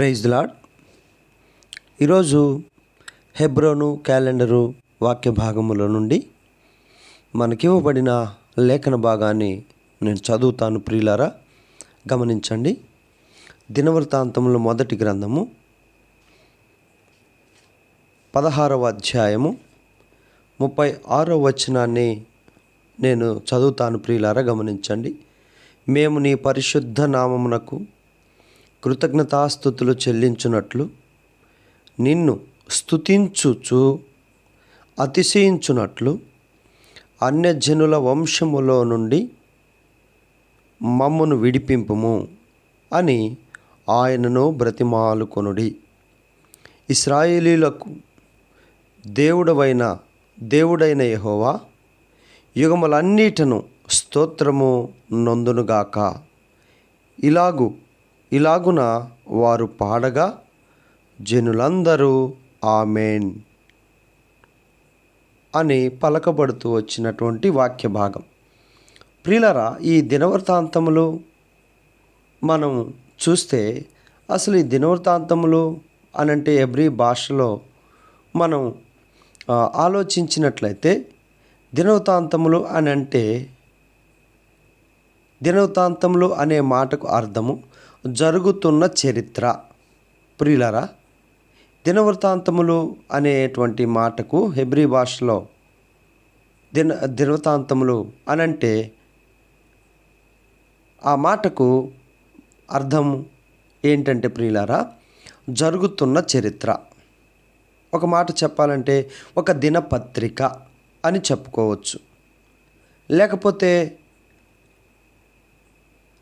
Praise lord ఈరోజు హెబ్రోను calendar వాక్య భాగముల నుండి మనకివ్వబడిన లేఖన భాగాన్ని నేను చదువుతాను ప్రియులారా. గమనించండి. దినవృత్తాంతంలో మొదటి గ్రంథము పదహారవ అధ్యాయము ముప్పై ఆరో వచనాన్ని నేను చదువుతాను ప్రియులారా గమనించండి. మేము నీ పరిశుద్ధ నామమునకు కృతజ్ఞతాస్థుతులు చెల్లించున్నట్లు నిన్ను స్తుతించుచు అతిశయించున్నట్లు అన్యజనుల వంశములో నుండి మమ్మను విడిపింపుము అని ఆయనను బ్రతిమాలుకొనుడి. ఇస్రాయేలీలకు దేవుడవైన దేవుడైన యహోవా యుగములన్నిటను స్తోత్రము నొందునుగాక. ఇలాగు ఇలాగున వారు పాడగా జనులందరూ ఆమెన్ అని పలకబడుతూ వచ్చినటువంటి వాక్య భాగం. ప్రియులరా ఈ దినవృత్తాంతములు మనం చూస్తే అసలు ఈ దినవృత్తాంతములు అనంటే ఎవ్రీ భాషలో మనం ఆలోచించినట్లయితే దినవృత్తాంతములు అని అంటే దినవృత్తాంతములు అనే మాటకు అర్థము జరుగుతున్న చరిత్ర. ప్రియులరా దినవృత్తాంతములు అనేటువంటి మాటకు హెబ్రీ భాషలో దిన దినవృత్తాంతములు అనంటే ఆ మాటకు అర్థం ఏంటంటే ప్రియులారా జరుగుతున్న చరిత్ర. ఒక మాట చెప్పాలంటే ఒక దినపత్రిక అని చెప్పుకోవచ్చు. లేకపోతే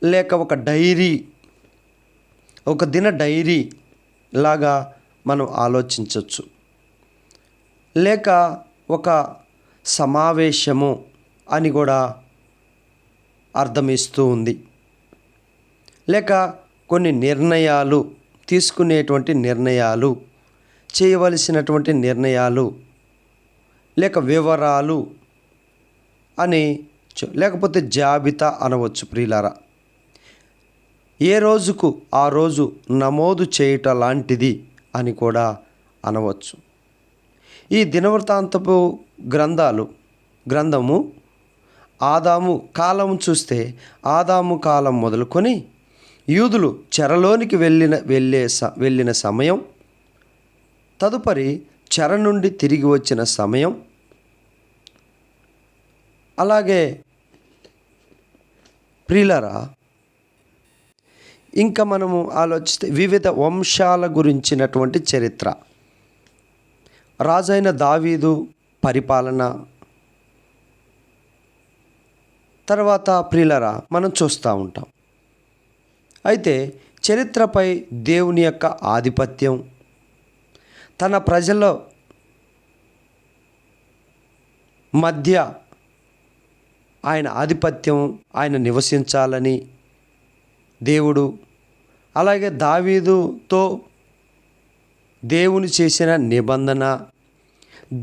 లేక ఒక డైరీ ఒక దిన డైరీ లాగా మనం ఆలోచించవచ్చు లేక ఒక సమావేశము అని కూడా అర్థమిస్తూ ఉంది. లేక కొన్ని నిర్ణయాలు తీసుకునేటువంటి నిర్ణయాలు చేయవలసినటువంటి నిర్ణయాలు లేక వివరాలు అని లేకపోతే జాబితా అనవచ్చు ప్రియులారా. ఏ రోజుకు ఆ రోజు నమోదు చేయుట లాంటిది అని కూడా అనవచ్చు. ఈ దినవృత్తాంతపు గ్రంథాలు గ్రంథము ఆదాము కాలం చూస్తే ఆదాము కాలం మొదలుకొని యూదులు చెరలోనికి వెళ్ళిన వెళ్ళే స వెళ్ళిన సమయం తదుపరి చెర నుండి తిరిగి వచ్చిన సమయం అలాగే ప్రిలరా ఇంకా మనము ఆలోచిస్తే వివిధ వంశాల గురించినటువంటి చరిత్ర. రాజైన దావీదు పరిపాలన. తర్వాత ప్రిలరా మనం చూస్తూ ఉంటాం. అయితే చరిత్రపై దేవుని యొక్క ఆధిపత్యం తన ప్రజల మధ్య ఆయన ఆధిపత్యం ఆయన నివసించాలని దేవుడు అలాగే దావీదుతో దేవుని చేసిన నిబంధన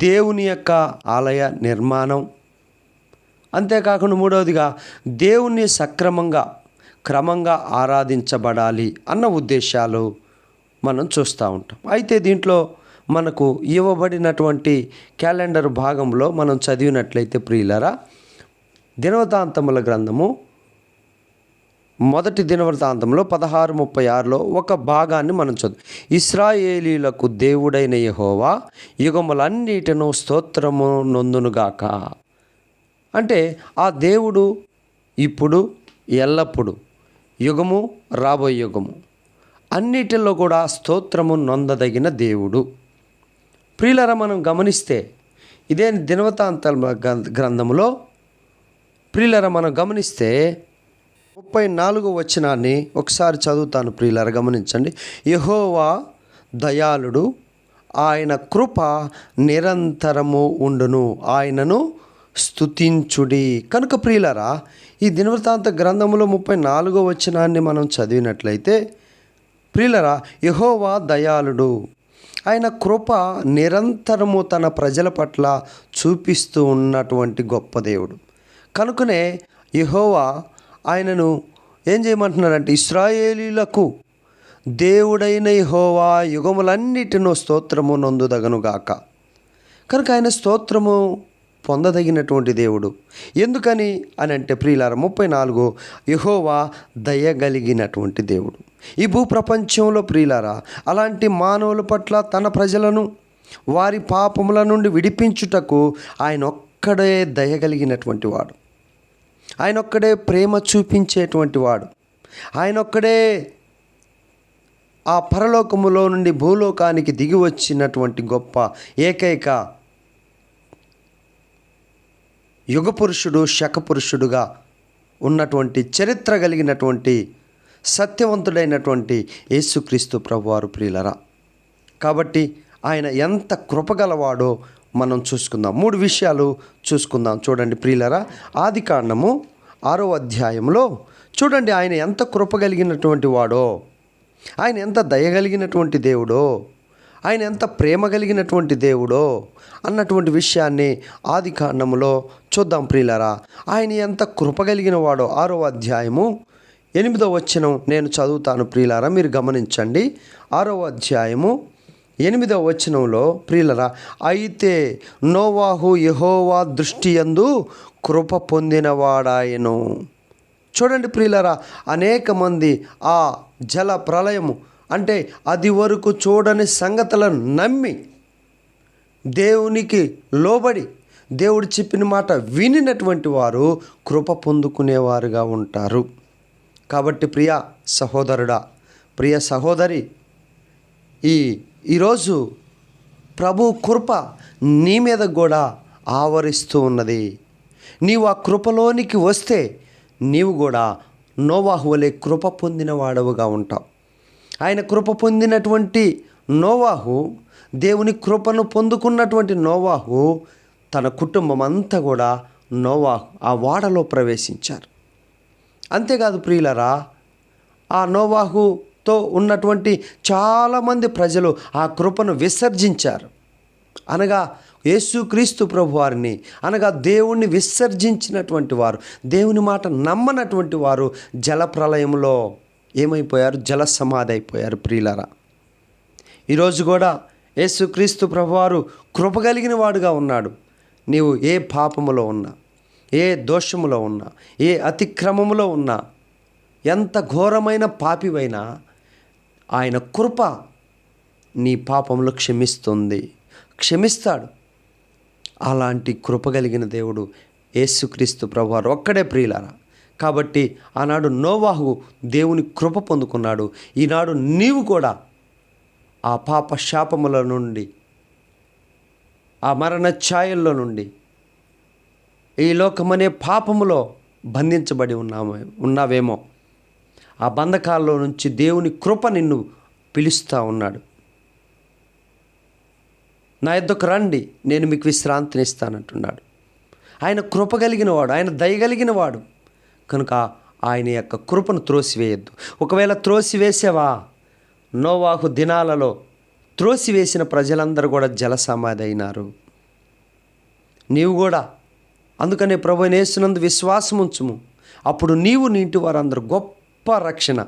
దేవుని యొక్క ఆలయ నిర్మాణం. అంతేకాకుండా మూడవదిగా దేవుణ్ణి సక్రమంగా క్రమంగా ఆరాధించబడాలి అన్న ఉద్దేశాలు మనం చూస్తూ ఉంటాం. అయితే దీంట్లో మనకు ఇవ్వబడినటువంటి క్యాలెండర్ భాగంలో మనం చదివినట్లయితే ప్రియులరా దినవతాంతముల గ్రంథము మొదటి దినవృత్తాంతంలో పదహారు ముప్పై ఆరులో ఒక భాగాన్ని మనం చదువు ఇస్రాయేలీలకు దేవుడైన యహోవా యుగములన్నిటిను స్తోత్రము నొందునుగాక అంటే ఆ దేవుడు ఇప్పుడు ఎల్లప్పుడు యుగము రాబోయే యుగము అన్నిటిలో కూడా స్తోత్రము నొందదగిన దేవుడు. ప్రియులర మనం గమనిస్తే ఇదే దినవతాంత గ్రంథములో ప్రియులర మనం గమనిస్తే ముప్పై నాలుగు వచనాన్ని ఒకసారి చదువుతాను ప్రియులర గమనించండి. యహోవా దయాళుడు ఆయన కృప నిరంతరము ఉండును ఆయనను స్తుతించుడి. కనుక ప్రియులరా ఈ దినవృత్తాంత గ్రంథములో ముప్పై నాలుగో వచనాన్ని మనం చదివినట్లయితే ప్రియులరా యహోవా దయాళుడు ఆయన కృప నిరంతరము తన ప్రజల పట్ల చూపిస్తూ ఉన్నటువంటి గొప్ప దేవుడు. కనుకనే యహోవా ఆయనను ఏం చేయమంటున్నారంటే ఇస్రాయేలీలకు దేవుడైన హోవా యుగములన్నిటినో స్తోత్రము నొందుదగనుగాక కనుక ఆయన స్తోత్రము పొందదగినటువంటి దేవుడు. ఎందుకని అని అంటే ప్రియులార ముప్పై నాలుగు యహోవా దయగలిగినటువంటి దేవుడు. ఈ భూప్రపంచంలో ప్రియులారా అలాంటి మానవుల పట్ల తన ప్రజలను వారి పాపముల నుండి విడిపించుటకు ఆయన ఒక్కడే దయగలిగినటువంటి వాడు. ఆయన ఒక్కడే ప్రేమ చూపించేటువంటి వాడు. ఆయన ఒక్కడే ఆ పరలోకములో నుండి భూలోకానికి దిగి వచ్చినటువంటి గొప్ప ఏకైక యుగ పురుషుడు శక పురుషుడుగా ఉన్నటువంటి చరిత్ర కలిగినటువంటి సత్యవంతుడైనటువంటి యేసుక్రీస్తు ప్రభువారు ప్రియులరా. కాబట్టి ఆయన ఎంత కృపగలవాడో మనం చూసుకుందాం. మూడు విషయాలు చూసుకుందాం. చూడండి ప్రియులరా ఆది కాండము ఆరో అధ్యాయంలో చూడండి ఆయన ఎంత కృప కలిగినటువంటి వాడో ఆయన ఎంత దయగలిగినటువంటి దేవుడో ఆయన ఎంత ప్రేమ కలిగినటువంటి దేవుడో అన్నటువంటి విషయాన్ని ఆది కాండములో చూద్దాం ప్రియులరా. ఆయన ఎంత కృప కలిగిన వాడో ఆరో అధ్యాయము ఎనిమిదో వచ్చినం నేను చదువుతాను ప్రియులారా మీరు గమనించండి. ఆరో అధ్యాయము ఎనిమిదవ వచనంలో ప్రియులరా అయితే నోవాహు యహోవా దృష్టి యందు కృప పొందినవాడాయను. చూడండి ప్రియులరా అనేక మంది ఆ జల ప్రళయము అంటే అది వరకు చూడని సంగతులను నమ్మి దేవునికి లోబడి దేవుడు చెప్పిన మాట వినినటువంటి వారు కృప పొందుకునేవారుగా ఉంటారు. కాబట్టి ప్రియ సహోదరుడా ప్రియ సహోదరి ఈ ఈరోజు ప్రభు కృప నీ మీద కూడా ఆవరిస్తూ ఉన్నది. నీవు ఆ కృపలోనికి వస్తే నీవు కూడా నోవాహు వలె కృప పొందిన వాడవుగా ఉంటావు. ఆయన కృప పొందినటువంటి నోవాహు దేవుని కృపను పొందుకున్నటువంటి నోవాహు తన కుటుంబం అంతా కూడా నోవాహు ఆ వాడలో ప్రవేశించారు. అంతేకాదు ప్రియులరా ఆ నోవాహు తో ఉన్నటువంటి చాలామంది ప్రజలు ఆ కృపను విసర్జించారు. అనగా యేసుక్రీస్తు ప్రభు వారిని అనగా దేవుణ్ణి విసర్జించినటువంటి వారు దేవుని మాట నమ్మనటువంటి వారు జల ప్రళయంలో ఏమైపోయారు? జల సమాధి అయిపోయారు ప్రియులరా. ఈరోజు కూడా యేసుక్రీస్తు ప్రభువారు కృప కలిగిన వాడుగా ఉన్నాడు. నీవు ఏ పాపములో ఉన్నా ఏ దోషములో ఉన్నా ఏ అతిక్రమములో ఉన్నా ఎంత ఘోరమైన పాపివైనా ఆయన కృప నీ పాపములు క్షమిస్తుంది. క్షమిస్తాడు. అలాంటి కృప కలిగిన దేవుడు యేసుక్రీస్తు ప్రభువారు ఒక్కడే ప్రియులారా. కాబట్టి ఆనాడు నోవాహు దేవుని కృప పొందుకున్నాడు. ఈనాడు నీవు కూడా ఆ పాప శాపముల నుండి ఆ మరణ ఛాయల్లో నుండి ఈ లోకమనే పాపములో బంధించబడి ఉన్నామే ఉన్నావేమో. ఆ బంధకాల్లో నుంచి దేవుని కృప నిన్ను పిలుస్తూ ఉన్నాడు. నా యొద్దకు రండి నేను మీకు విశ్రాంతిని ఇస్తానంటున్నాడు. ఆయన కృప కలిగిన వాడు ఆయన దయగలిగిన వాడు కనుక ఆయన యొక్క కృపను త్రోసివేయద్దు. ఒకవేళ త్రోసివేసావా? నోవాహు దినాలలో త్రోసివేసిన ప్రజలందరూ కూడా జల సమాధి అయినారు నీవు కూడా అందుకనే ప్రభు నేసినందు విశ్వాసం ఉంచుము అప్పుడు నీవు నీ ఇంటి వారందరూ గొప్ప రక్షణ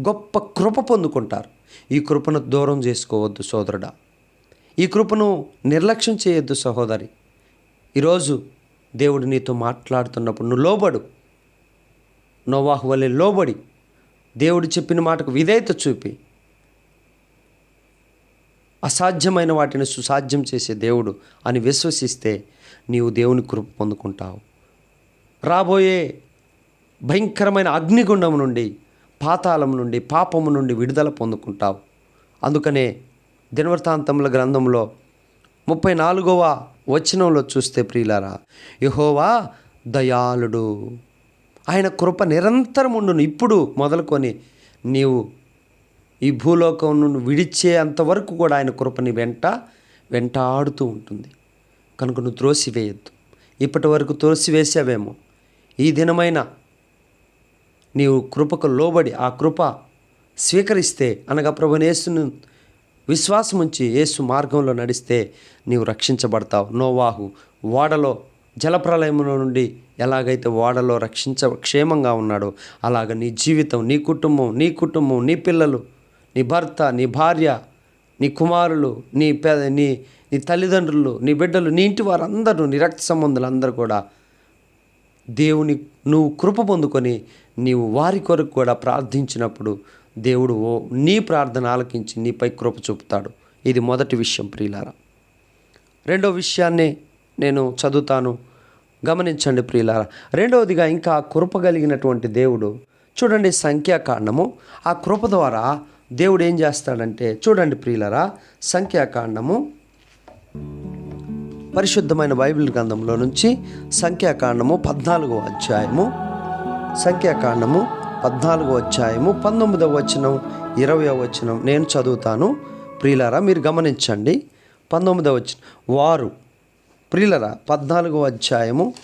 గొప్ప కృప పొందుకుంటారు. ఈ కృపను దూరం చేసుకోవద్దు సోదరుడా. ఈ కృపను నిర్లక్ష్యం చేయొద్దు సహోదరి. ఈరోజు దేవుడు నీతో మాట్లాడుతున్నప్పుడు నువ్వు లోబడు. నోవాహు వలె లోబడి దేవుడు చెప్పిన మాటకు విధేయత చూపి. అసాధ్యమైన వాటిని సుసాధ్యం చేసే దేవుడు అని విశ్వసిస్తే నీవు దేవుని కృప పొందుకుంటావు. రాబోయే భయంకరమైన అగ్నిగుండం నుండి పాతాళం నుండి పాపము నుండి విడుదల పొందుకుంటావు. అందుకనే దినవృత్తాంతముల గ్రంథంలో ముప్పై నాలుగవ వచనంలో చూస్తే ప్రియులారా యహోవా దయాళుడు. ఆయన కృప నిరంతరం ఉండును. ఇప్పుడు మొదలుకొని నీవు ఈ భూలోకం నుండి విడిచే అంతవరకు కూడా ఆయన కృపని వెంట వెంటాడుతూ ఉంటుంది. కనుక నువ్వు త్రోసివేయద్దు. ఇప్పటి వరకు త్రోసివేసావేమో ఈ దినమైన నీవు కృపకు లోబడి ఆ కృప స్వీకరిస్తే అనగా ప్రభునేసును విశ్వాసం ఉంచి యేసు మార్గంలో నడిస్తే నీవు రక్షించబడతావు. నోవాహు ఓడలో జలప్రలయంలో నుండి ఎలాగైతే ఓడలో రక్షించ క్షేమంగా ఉన్నాడో అలాగ నీ జీవితం నీ కుటుంబం నీ కుటుంబం నీ పిల్లలు నీ భర్త నీ భార్య నీ కుమారులు నీ పె నీ నీ తల్లిదండ్రులు నీ బిడ్డలు నీ ఇంటి వారందరూ నీ రక్త సంబంధులు అందరూ కూడా దేవుని నువ్వు కృప పొందుకొని నీవు వారి కొరకు కూడా ప్రార్థించినప్పుడు దేవుడు ఓ నీ ప్రార్థన ఆలకించి నీపై కృప చూపుతాడు. ఇది మొదటి విషయం ప్రియులారా. రెండో విషయాన్ని నేను చదువుతాను. గమనించండి ప్రియులారా. రెండవదిగా ఇంకా కృప కలిగినటువంటి దేవుడు చూడండి సంఖ్యాకాండము. ఆ కృప ద్వారా దేవుడు ఏం చేస్తాడంటే చూడండి ప్రియులరా సంఖ్యాకాండము. పరిశుద్ధమైన బైబిల్ గ్రంథంలో నుంచి సంఖ్యాకాండము పద్నాలుగో అధ్యాయము సంఖ్యాకాండము పద్నాలుగో అధ్యాయము పంతొమ్మిదవ వచనం ఇరవయో వచనం నేను చదువుతాను. ప్రియులరా మీరు గమనించండి. పంతొమ్మిదవ వచనం వారు ప్రియులరా పద్నాలుగో అధ్యాయము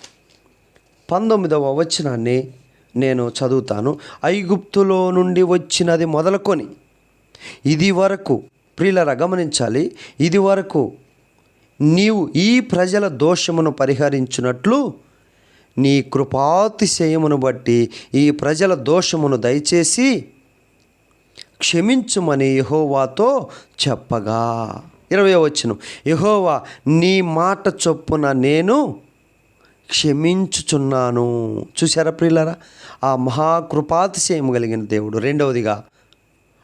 పంతొమ్మిదవ వచనాన్ని నేను చదువుతాను. ఐగుప్తులో నుండి వచ్చినది మొదలుకొని ఇది వరకు ప్రియులరా గమనించాలి. ఇది వరకు నీవు ఈ ప్రజల దోషమును పరిహరించినట్లు నీ కృపాతిశయమును బట్టి ఈ ప్రజల దోషమును దయచేసి క్షమించుమని యహోవాతో చెప్పగా. ఇరవై వచ్చిన యహోవా నీ మాట చొప్పున నేను క్షమించుచున్నాను. చూసారా ప్రియులరా? ఆ మహాకృపాతిశయం కలిగిన దేవుడు. రెండవదిగా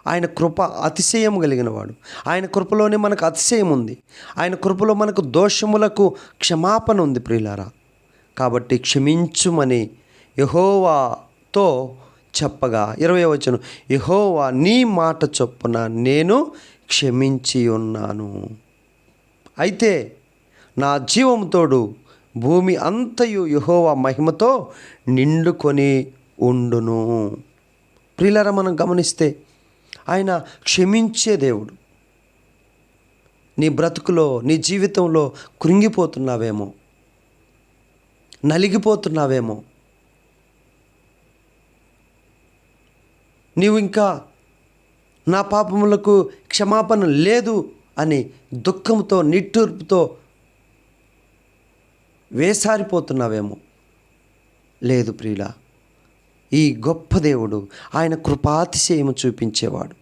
ఆయన కృప అతిశయం కలిగినవాడు. ఆయన కృపలోనే మనకు అతిశయం ఉంది. ఆయన కృపలో మనకు దోషములకు క్షమాపణ ఉంది ప్రియులారా. కాబట్టి క్షమించుమని యహోవాతో చెప్పగా ఇరవై వచ్చను యహోవా నీ మాట చొప్పున నేను క్షమించి ఉన్నాను. అయితే నా జీవముతోడు భూమి అంతయు యహోవా మహిమతో నిండుకొని ఉండును. ప్రియులరా మనం గమనిస్తే ఆయన క్షమించే దేవుడు. నీ బ్రతుకులో నీ జీవితంలో కృంగిపోతున్నావేమో. నలిగిపోతున్నావేమో. నీవు ఇంకా నా పాపములకు క్షమాపణ లేదు అని దుఃఖంతో నిట్టూర్పుతో వేసారిపోతున్నావేమో. లేదు ప్రియులా ఈ గొప్ప దేవుడు ఆయన కృపాతిశయము చూపించేవాడు.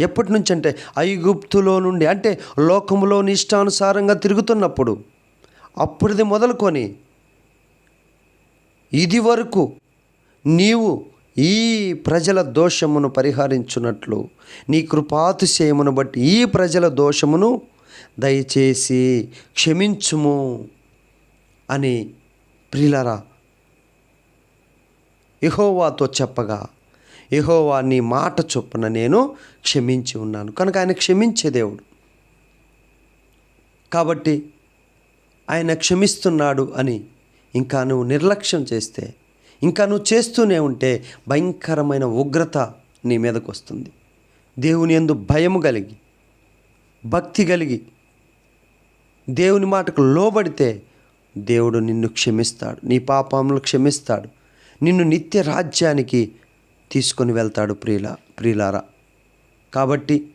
ఎప్పటి నుంచి అంటే ఐగుప్తులో నుండి అంటే లోకములోని ఇష్టానుసారంగా తిరుగుతున్నప్పుడు అప్పటిది మొదలుకొని ఇది వరకు నీవు ఈ ప్రజల దోషమును పరిహరించున్నట్లు నీ కృపాతిశయమును బట్టి ఈ ప్రజల దోషమును దయచేసి క్షమించుము అని ప్రిలరా యహోవాతో చెప్పగా యహోవా నీ మాట చొప్పున నేను క్షమించి ఉన్నాను. కనుక ఆయన క్షమించే దేవుడు. కాబట్టి ఆయన క్షమిస్తున్నాడు అని ఇంకా నువ్వు నిర్లక్ష్యం చేస్తే ఇంకా నువ్వు చేస్తూనే ఉంటే భయంకరమైన ఉగ్రత నీ మీదకు వస్తుంది. దేవుని ఎందు భయము కలిగి భక్తి కలిగి దేవుని మాటకు లోబడితే దేవుడు నిన్ను క్షమిస్తాడు. నీ పాపములు క్షమిస్తాడు. నిన్ను నిత్య రాజ్యానికి తీసుకొని వెళ్తాడు ప్రియుల ప్రియులారా. కాబట్టి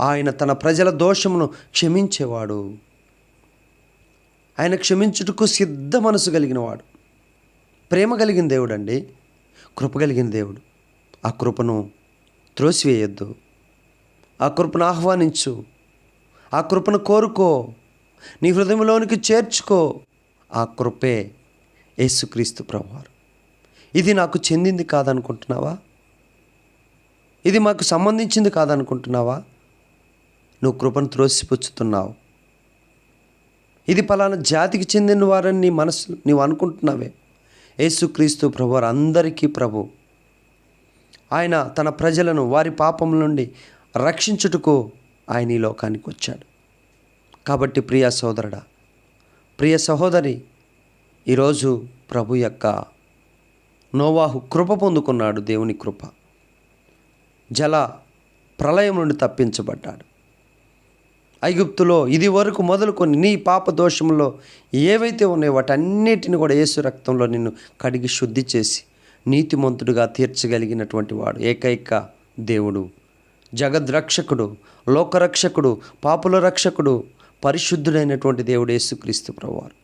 ఆయన తన ప్రజల దోషమును క్షమించేవాడు. ఆయన క్షమించుటకు సిద్ధ మనసు కలిగినవాడు. ప్రేమ కలిగిన దేవుడు అండి కృప కలిగిన దేవుడు. ఆ కృపను త్రోసివేయొద్దు. ఆ కృపను ఆహ్వానించు. ఆ కృపను కోరుకో. నీ హృదయంలోనికి చేర్చుకో. ఆ కృపే యేసుక్రీస్తు ప్రభువారు. ఇది నాకు చెందింది కాదనుకుంటున్నావా? ఇది మాకు సంబంధించింది కాదనుకుంటున్నావా? నువ్వు కృపను త్రోసిపుచ్చుతున్నావు. ఇది పలానా జాతికి చెందిన వారని నీ మనసు నీవు అనుకుంటున్నావే. యేసుక్రీస్తు ప్రభు అందరికీ ప్రభు. ఆయన తన ప్రజలను వారి పాపం నుండి రక్షించుటకు ఆయన ఈ లోకానికి వచ్చాడు. కాబట్టి ప్రియ సోదరుడా ప్రియ సహోదరి ఈరోజు ప్రభు యొక్క నోవాహు కృప పొందుకున్నాడు దేవుని కృప. జల ప్రళయం నుండి తప్పించబడ్డాడు. ఐగుప్తులో ఇది వరకు మొదలుకొని నీ పాప దోషంలో ఏవైతే ఉన్నాయో వాటన్నిటిని కూడా యేసు రక్తంలో నిన్ను కడిగి శుద్ధి చేసి నీతిమంతుడుగా తీర్చగలిగినటువంటి వాడు ఏకైక దేవుడు జగద్రక్షకుడు లోకరక్షకుడు పాపుల రక్షకుడు పరిశుద్ధుడైనటువంటి దేవుడు యేసుక్రీస్తు ప్రభువారు.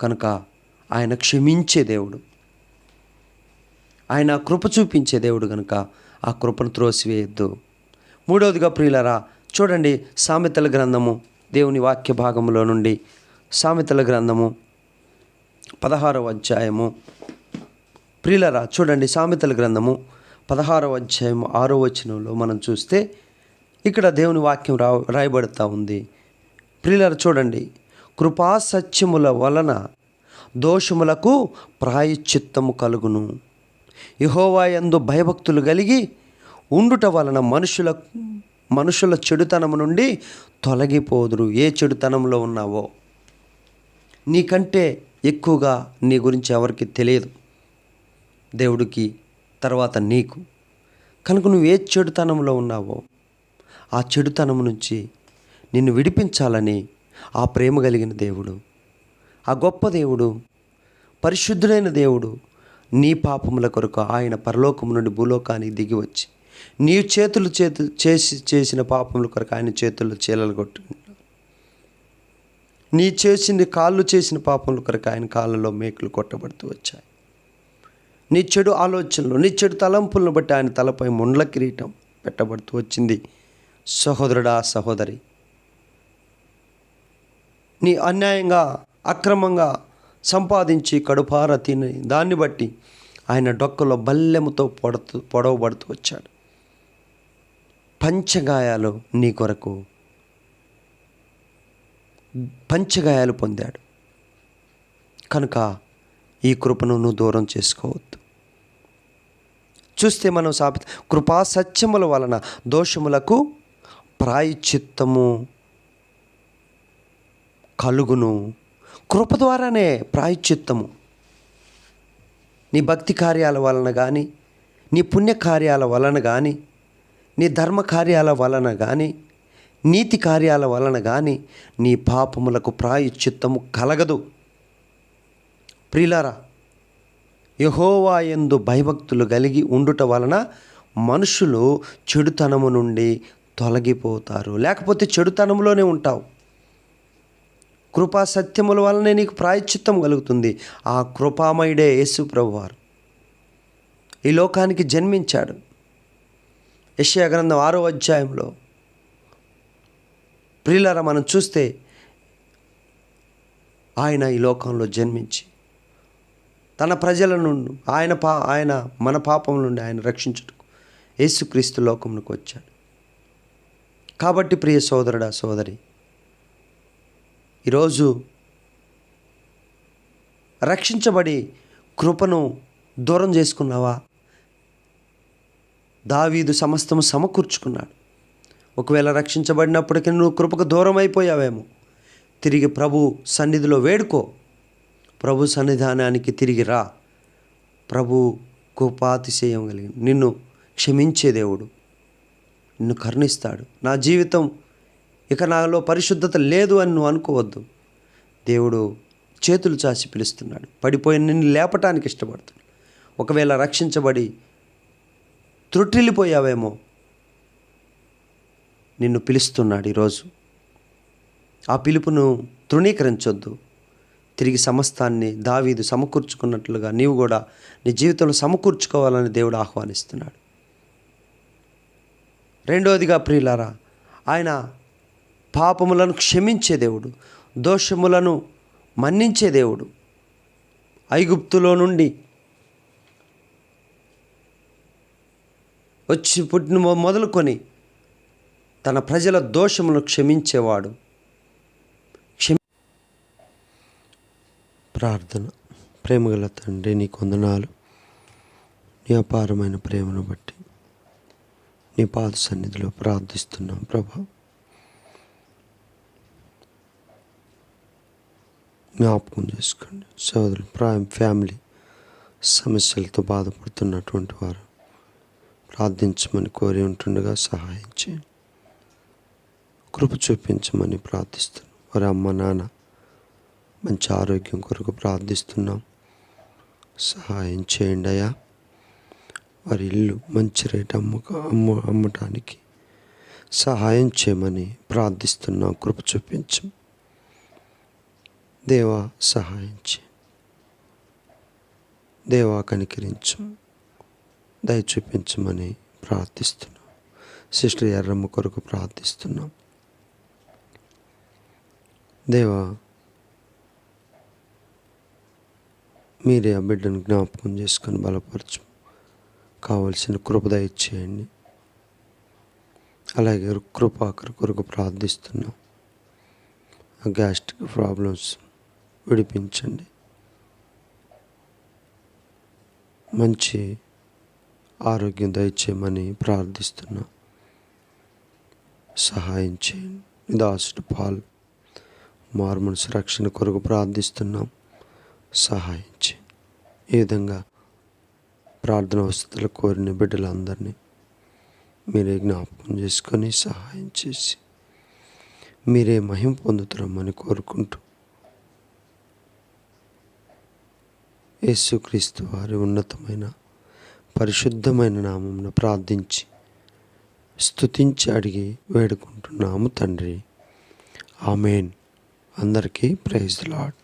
కనుక ఆయన క్షమించే దేవుడు. ఆయన కృప చూపించే దేవుడు కనుక ఆ కృపను త్రోసివేయద్దు. మూడవదిగా ప్రియులరా చూడండి సామెతల గ్రంథము దేవుని వాక్య భాగంలో నుండి సామెతల గ్రంథము పదహారవ అధ్యాయము. ప్రియులరా చూడండి సామెతల గ్రంథము పదహారవ అధ్యాయము ఆరో వచనంలో మనం చూస్తే ఇక్కడ దేవుని వాక్యం రా రాయబడుతూ ఉంది. ప్రియులరా చూడండి కృపా సత్యముల వలన దోషములకు ప్రాయశ్చిత్తము కలుగును. యహోవాయందు భయభక్తులు కలిగి ఉండుట వలన మనుషుల మనుషుల చెడుతనము నుండి తొలగిపోదురు. ఏ చెడుతనంలో ఉన్నావో? నీకంటే ఎక్కువగా నీ గురించి ఎవరికి తెలియదు. దేవుడికి తర్వాత నీకు. కనుక నువ్వు ఏ చెడుతనంలో ఉన్నావో ఆ చెడుతనం నుంచి నిన్ను విడిపించాలని ఆ ప్రేమ కలిగిన దేవుడు. ఆ గొప్ప దేవుడు పరిశుద్ధుడైన దేవుడు నీ పాపముల కొరకు ఆయన పరలోకము నుండి భూలోకానికి దిగి వచ్చి నీ చేతులు చేతు చేసి చేసిన పాపముల కొరకు ఆయన చేతుల్లో చీలలు కొట్టు. నీ చేసిన కాళ్ళు చేసిన పాపముల కొరకు ఆయన కాళ్ళలో మేకులు కొట్టబడుతూ వచ్చాయి. నీ చెడు ఆలోచనలు నీ చెడు తలంపులను బట్టి ఆయన తలపై ముండ్ల కిరీటం పెట్టబడుతూ వచ్చింది. సహోదరుడా సహోదరి నీ అన్యాయంగా అక్రమంగా సంపాదించి కడుపార తిని దాన్ని బట్టి ఆయన డొక్కలో బల్లెముతో పొడతూ పొడవబడుతూ వచ్చాడు. పంచగాయాలు నీ కొరకు పంచగాయాలు పొందాడు. కనుక ఈ కృపను నువ్వు దూరం చేసుకోవద్దు. చూస్తే మనం సాపి కృపా సత్యముల వలన దోషములకు ప్రాయచిత్తము కలుగును. కృప ద్వారానే ప్రాయశ్చిత్తము. నీ భక్తి కార్యాల వలన కానీ నీ పుణ్యకార్యాల వలన కానీ నీ ధర్మ కార్యాల వలన కానీ నీతి కార్యాల వలన కానీ నీ పాపములకు ప్రాయశ్చిత్తము కలగదు. ప్రిలరా యహోవా ఎందు భయభక్తులు కలిగి ఉండుట వలన మనుషులు చెడుతనము నుండి తొలగిపోతారు. లేకపోతే చెడుతనంలోనే ఉంటావు. కృపా సత్యముల వలనే నీకు ప్రాయశ్చిత్తం కలుగుతుంది. ఆ కృపామయుడే యేసు ప్రభువారు. ఈ లోకానికి జన్మించాడు. యెషయా గ్రంథం ఆరో అధ్యాయంలో ప్రియులర మనం చూస్తే ఆయన ఈ లోకంలో జన్మించి తన ప్రజల నుండి ఆయన పా ఆయన మన పాపం నుండి ఆయన రక్షించుటకు యేసుక్రీస్తు లోకమునకు వచ్చాడు. కాబట్టి ప్రియ సోదరుడా సోదరి ఈరోజు రక్షించబడి కృపను దూరం చేసుకున్నావా? దావీదు సమస్తము సమకూర్చుకున్నాడు. ఒకవేళ రక్షించబడినప్పటికీ నువ్వు కృపకు దూరం అయిపోయావేమో తిరిగి ప్రభు సన్నిధిలో వేడుకో. ప్రభు సన్నిధానానికి తిరిగి రా. ప్రభు కృపాతిశయం కలిగి నిన్ను క్షమించే దేవుడు. నిన్ను కరుణిస్తాడు. నా జీవితం ఇక నాలో పరిశుద్ధత లేదు అని నువ్వు అనుకోవద్దు. దేవుడు చేతులు చాచి పిలుస్తున్నాడు. పడిపోయిన నిన్ను లేపటానికి ఇష్టపడుతున్నాడు. ఒకవేళ రక్షించబడి త్రుట్టిల్లిపోయావేమో నిన్ను పిలుస్తున్నాడు ఈరోజు. ఆ పిలుపును తృణీకరించొద్దు. తిరిగి సమస్తాన్ని దావీదు సమకూర్చుకున్నట్లుగా నీవు కూడా నీ జీవితంలో సమకూర్చుకోవాలని దేవుడు ఆహ్వానిస్తున్నాడు. రెండవదిగా ప్రియులారా ఆయన పాపములను క్షమించే దేవుడు దోషములను మన్నించే దేవుడు. ఐగుప్తులో నుండి వచ్చి పుట్టిన మొ- మొదలుకొని తన ప్రజల దోషములను క్షమించేవాడు. క్షమి ప్రార్థన. ప్రేమగల తండ్రి నీ కొందనాలు వ్యాపారమైన ప్రేమను బట్టి నీ పాద సన్నిధిలో ప్రార్థిస్తున్నాం ప్రభా. జ్ఞాపకం చేసుకోండి. సోదరులు ప్రాయం ఫ్యామిలీ సమస్యలతో బాధపడుతున్నటువంటి వారు ప్రార్థించమని కోరి ఉంటుండగా సహాయం చేయండి. కృప చూపించమని ప్రార్థిస్తున్నాం. వారి అమ్మ నాన్న మంచి ఆరోగ్యం కొరకు ప్రార్థిస్తున్నాం. సహాయం చేయండి అయ్యా. వారి ఇల్లు మంచి రేటు అమ్మక అమ్మ అమ్మటానికి సహాయం చేయమని ప్రార్థిస్తున్నాం. కృప చూపించం. దేవా సహాయించి. దేవా కనికరించు. దయ చూపించమని ప్రార్థిస్తున్నాం. సిస్టర్ ఎర్రమ్మ కొరకు ప్రార్థిస్తున్నాం. దేవా మీరే ఆ బిడ్డను జ్ఞాపకం చేసుకొని బలపరచు. కావలసిన కృపద ఇచ్చేయండి అలాగే కృపాకర కొరకు ప్రార్థిస్తున్నాం. గ్యాస్ట్రిక్ ప్రాబ్లమ్స్ విడిపించండి. మంచి ఆరోగ్యం దయచేయమని ప్రార్థిస్తున్నాం. సహాయం చేయండి. దాసుడు పాల్ మార్మన్స్ రక్షణ కొరకు ప్రార్థిస్తున్నాం. సహాయం చేయండి. ఈ విధంగా ప్రార్థన వసతులు కోరిన బిడ్డలందరినీ మీరే జ్ఞాపకం చేసుకొని సహాయం చేసి మీరే మహిం పొందుతారమ్మని కోరుకుంటూ యేసుక్రీస్తు వారి ఉన్నతమైన పరిశుద్ధమైన నామమున ప్రార్థించి స్తుతించి అడిగి వేడుకుంటున్నాము తండ్రి. ఆమెన్. అందరికీ ప్రైజ్ లాడ్.